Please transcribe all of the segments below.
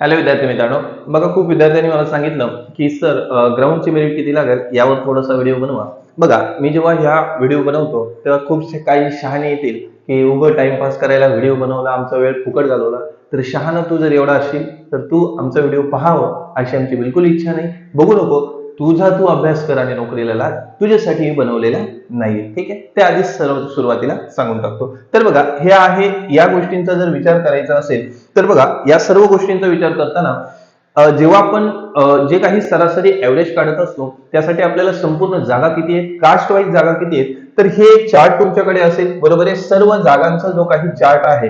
Hello विद्यार्थी मित्रांनो. बघा खूप विद्यार्थ्यांनी मला सांगितलं की सर ग्राउंडची मेरिट किती लागेल? यावर थोडासा व्हिडिओ बनवा. बघा मी जेव्हा ह्या व्हिडिओ बनवतो तेव्हा खूपसे काही शहाणे येतील की उभं टाइमपास करायला व्हिडिओ बनवला आमचा वेळ फुकट घालवला. तर शहाणा तू जर एवढा असशील तर तू आमचा व्हिडिओ पाहावं अशी आमची बिलकुल इच्छा नाही. बघू नको. तुझा तू अभ्यास कर आणि नोकरीला लाग. तुझ्यासाठी बनवलेला नाहीये. ठीक आहे? ते आधीच सर्व सुरुवातीला सांगून टाकतो. तर बघा हे आहे या गोष्टींचा जर विचार करायचा असेल तर बघा या सर्व गोष्टींचा विचार करताना जेव्हा आपण जे काही सरासरी ऍव्हरेज काढत असतो त्यासाठी आपल्याला संपूर्ण जागा किती आहेत कास्ट वाईज जागा किती आहेत तर हे चार्ट तुमच्याकडे असेल. बरोबर आहे? सर्व जागांचा जो काही चार्ट आहे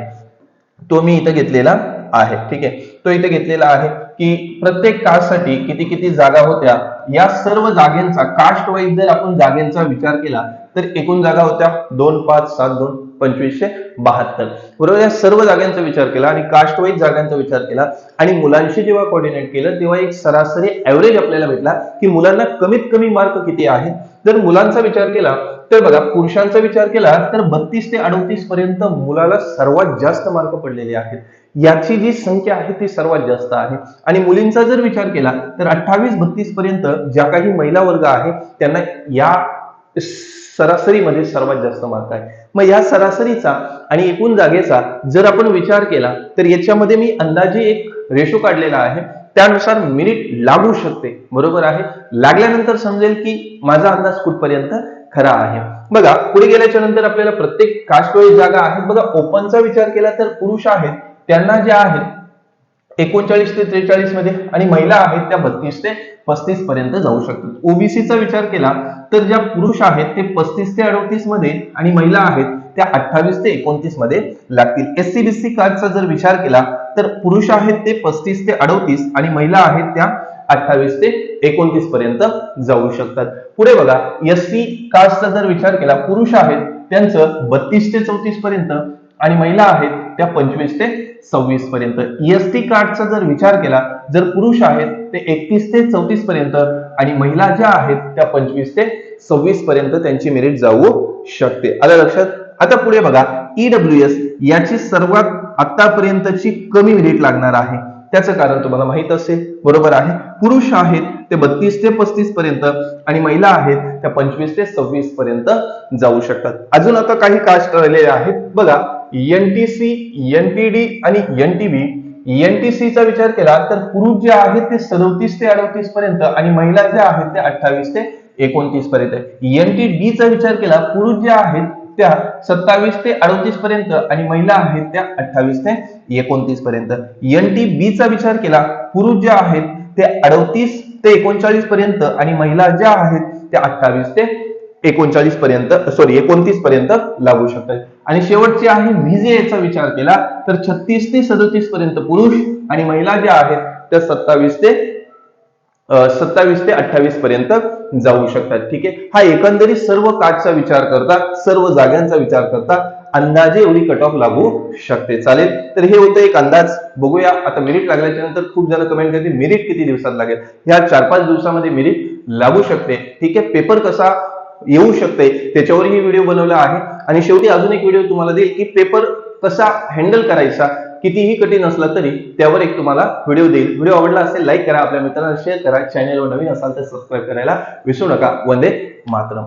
तो मी इथं घेतलेला आहे. ठीक आहे? तो इथे घेतलेला आहे. की प्रत्येक कास्टसाठी किती किती जागा होत्या या सर्व जागेंचा कास्ट वाईज जर आपण जागेंचा विचार केला तर एकूण जागा होत्या दोन पाच सात दोन पंचवीसशे बहात्तर. बरोबर? या सर्व जागांचा विचार केला आणि कास्ट वाईज जागांचा विचार केला आणि मुलांशी जेव्हा कोऑर्डिनेट केलं तेव्हा एक सरासरी ऍव्हरेज आपल्याला भेटला की मुलांना कमीत कमी मार्क किती आहेत जर मुलांचा विचार केला तर बघा पुरुषांचा विचार केला तर बत्तीस ते अडतीस पर्यंत मुलाला सर्वात जास्त मार्क पडलेले आहेत. याची जी संख्या आहे ती सर्वात जास्त आहे. आणि मुलींचा जर विचार केला तर अठ्ठावीस बत्तीस पर्यंत ज्या काही महिला वर्ग आहे त्यांना या सरासरीमध्ये सर्वात जास्त मार्क आहे. मग या सरासरीचा आणि एकूण जागेचा जर आपण विचार केला तर याच्यामध्ये मी अंदाजे एक रेशो काढलेला आहे. त्यानुसार मिनिट लागू शकते. बरोबर आहे? लागल्यानंतर समजेल की माझा अंदाज कुठपर्यंत खरा आहे. बघा पुढे गेल्याच्यानंतर आपल्याला प्रत्येक कास्ट जागा आहेत. बघा ओपनचा विचार केला तर पुरुष आहेत त्यांना जे आहे एकोणचाळीस ते त्रेचाळीसमध्ये आणि महिला आहेत त्या बत्तीस ते पस्तीस पर्यंत जाऊ शकतात. ओबीसीचा विचार केला तर ज्या पुरुष आहेत ते पस्तीस ते अडतीसमध्ये आणि महिला आहेत त्या अठ्ठावीस ते एकोणतीसमध्ये लागतील. एससी बीसी कास्टचा जर विचार केला तर पुरुष आहेत ते पस्तीस ते अडतीस आणि महिला आहेत त्या अठ्ठावीस ते एकोणतीस पर्यंत जाऊ शकतात. पुढे बघा एस सी कास्टचा जर विचार केला पुरुष आहेत त्यांचं बत्तीस ते चौतीस पर्यंत आणि महिला आहेत त्या पंचवीस ते सव्वीस पर्यंत. एस टी कार्डचा जर विचार केला जर पुरुष आहेत ते एकतीस ते चौतीस पर्यंत आणि महिला ज्या आहेत त्या पंचवीस ते सव्वीस पर्यंत त्यांची मेरिट जाऊ शकते. आलं लक्षात? आता पुढे बघा ईडब्ल्यू एस याची सर्वात आतापर्यंतची कमी मिनिट लागणार आहे. त्याचं कारण तुम्हाला माहीत असेल. बरोबर आहे. पुरुष आहेत ते बत्तीस ते पस्तीस पर्यंत आणि महिला आहेत त्या पंचवीस ते सव्वीस पर्यंत जाऊ शकतात. अजून आता काही कास्ट राहिलेले आहेत. बघा एनटीसी एनटीडी आणि एनटीबी एनटीसीचा विचार केला तर पुरुष जे आहेत ते सदोतीस ते अडतीस पर्यंत आणि महिला ज्या आहेत ते अठ्ठावीस ते एकोणतीस पर्यंत एनटीडी चा विचार केला पुरुष जे आहेत त्या सत्तावीस ते अडतीस पर्यंत आणि महिला आहेत त्या अठ्ठावीस ते एकोणतीस पर्यंत. एन टी बी चा विचार केला पुरुष जे आहेत ते अडतीस ते एकोणचाळीस पर्यंत आणि महिला ज्या आहेत त्या अठ्ठावीस ते एकोणचाळीस पर्यंत सॉरी एकोणतीस पर्यंत लागू शकतात. आणि शेवटचे आहे व्हीजेचा विचार केला तर छत्तीस ते सदतीस पर्यंत पुरुष आणि महिला ज्या आहेत त्या सत्तावीस ते सत्तावीस ते अठ्ठावीस पर्यंत जाऊ शकतात. ठीक आहे? हा एकंदरीत सर्व काटचा विचार करता सर्व जागांचा विचार करता अंदाजे एवढी कट ऑफ लागू शकते. चालेल? तर हे होतं एक अंदाज. बघूया. आता मेरिट लागल्याच्या नंतर खूप जण कमेंट करते मेरिट किती दिवसात लागेल? ह्या चार पाच दिवसामध्ये मेरिट लागू शकते. ठीक आहे? पेपर कसा येऊ शकते त्याच्यावरही व्हिडिओ बनवला आहे. आणि शेवटी अजून एक व्हिडिओ तुम्हाला देईल की पेपर कसा हँडल करायचा कितीही कठीण असला तरी त्यावर एक तुम्हाला व्हिडिओ देईल. व्हिडिओ आवडला असेल लाईक करा. आपल्या मित्रांना शेअर करा. चॅनेलवर नवीन असाल तर सबस्क्राईब करायला विसरू नका. वंदे मातरम.